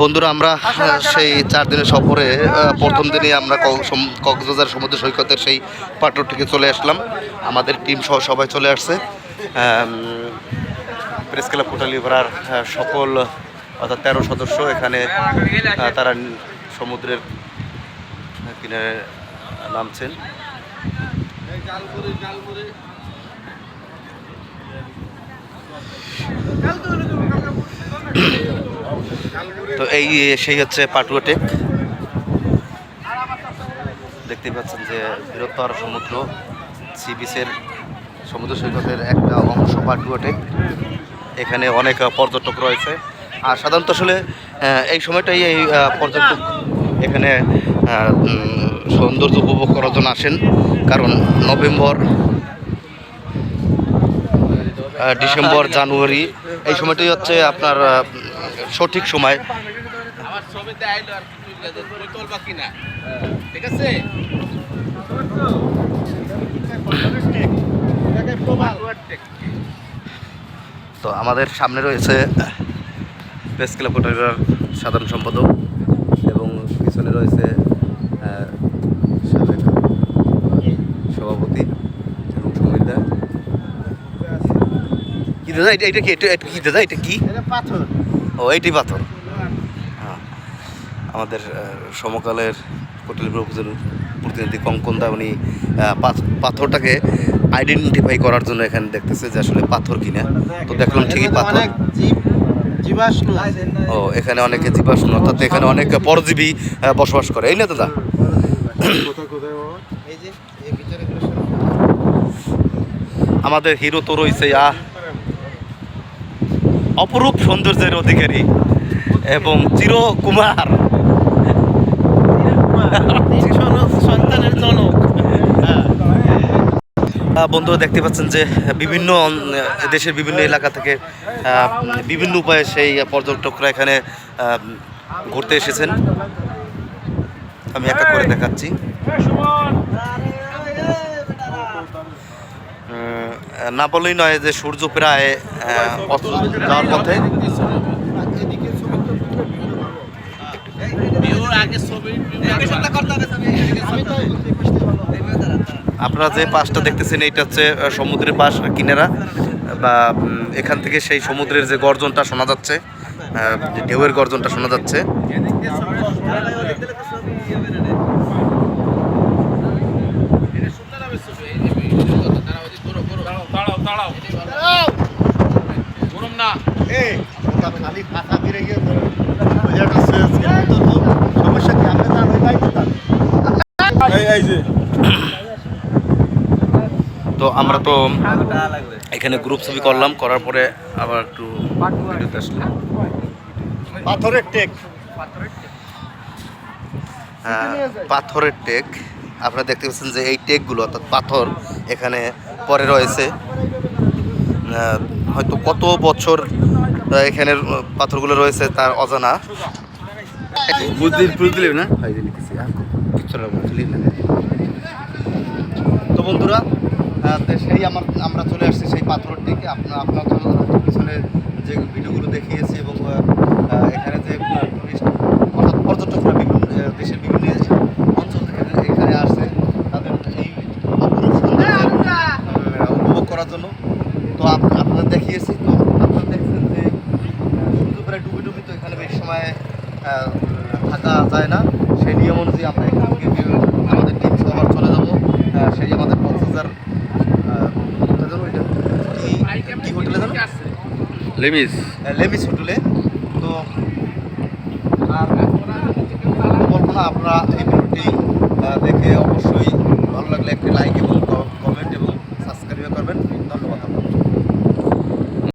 বন্ধুরা আমরা সেই চার দিনের সফরে প্রথম দিনে আমরা কক্সবাজার সমুদ্র সৈকতের সেই পাটর থেকে চলে আসলাম। আমাদের টিম সহ সবাই চলে আসছে। প্রেস ক্লাব কোটালিপাড়ার সকল অর্থাৎ তেরো সদস্য এখানে তারা সমুদ্রের কিনারে নামছেন। তো এই সেই হচ্ছে পাটুয়া টেক দেখতেই পাচ্ছেন যে বৃহত্তর সমুদ্র, সি বিচের সমুদ্র সৈকতের একটা অংশ পাটুয়া টেক এখানে অনেক পর্যটক রয়েছে। আর সাধারণত আসলে এই সময়টাই এই পর্যটক এখানে সৌন্দর্য উপভোগ করার জন্য আসেন। কারণ নভেম্বর ডিসেম্বর জানুয়ারি এই সময়টাই হচ্ছে আপনার সঠিক সময়। আমার ছবিতে আইলো আর তোলবা কিনা? ঠিক আছে? তো আমাদের সামনে রয়েছে প্রেস ক্লাব সাধারণ সম্পাদক এবং পিছনে রয়েছে আহ, সাবেক সভাপতি এবং সমিতা কি দাদা এটা এটা কি এটা এটা কি দাদা এটা কি? পাথর। ও এইটাই পাথর। হ্যাঁ। আমাদের আহ, সমকালের হোটেল প্রতিনিধি কঙ্কনদা উনি আহ, পাথরটাকে আইডেন্টিফাই করার জন্য এখানে দেখতেছে যে আসলে পাথর কিনা। তো দেখলাম ঠিকই পাথর। অনেক জীব জীবাশ্ম ও এখানে অনেকে জীবাশ্ম অর্থাৎ এখানে অনেক পরজীবী বসবাস করে। এই না দাদা? আমাদের হিরো তো রয়েছে আ অপরূপ সৌন্দর্যের অধিকারী এবং চিরকুমার। সন্তানের জনক। বন্ধুরা দেখতে পাচ্ছেন যে বিভিন্ন দেশের বিভিন্ন এলাকা থেকে বিভিন্ন উপায়ে সেই পর্যটকরা এখানে ঘুরতে এসেছেন। আমি একা করে দেখাচ্ছি। না বলেই নয় যে সূর্য প্রায় যাওয়ার পথে। আপনারা যে পাশটা দেখতেছেন, এইটা হচ্ছে সমুদ্রের পাশ কিনারা। বা এখান থেকে সেই সমুদ্রের যে গর্জনটা শোনা যাচ্ছে ঢেউয়ের গর্জনটা শোনা যাচ্ছে। দাঁড়াও। গরম না। খালি ফাঁকা বেড়ে গিয়ে ওইটা সুয়েজ কিন্তু তো সমস্যা কি? আমরা জানি। তাই তো আমরা এখানে গ্রুপ ছবি করলাম করার পরে আবার একটু ভিডিওতে আসলাম। পাথরের টেক। হ্যাঁ, পাথরের টেক। আপনারা দেখতে পাচ্ছেন যে এই টেকগুলো অর্থাৎ পাথর এখানে পরে রয়েছে। হয়তো কত বছর এখানের পাথরগুলো রয়েছে তার অজানা। না? তো বন্ধুরা সেই আমার আমরা চলে আসছি সেই পাথরের টেকে আপনার আপনার পিছনে যে ভিডিওগুলো দেখিয়েছি এবং এখানে যে টুরিস্ট অর্থাৎ পর্যটকরা বিভিন্ন দেশের বিভিন্ন অঞ্চল থেকে এখানে আসছে তাদের এই উপভোগ করার জন্য। তো আপ- আপনাদের দেখিয়েছি তো আপনারা দেখছেন যে সূর্য প্রায় ডুবে ডুবি তো এখানে বেশি সময় থাকা যায় না। সেই নিয়ম অনুযায়ী আমরা এখান থেকে আমাদের টিম সহ আবার চলে যাব। সেই আমাদের যেন ওইটা? কি- হোটেলে যেন লেমিস। লেমিস হোটেলে। তো আর বলব আপনারা এই ভিডিওটি দেখে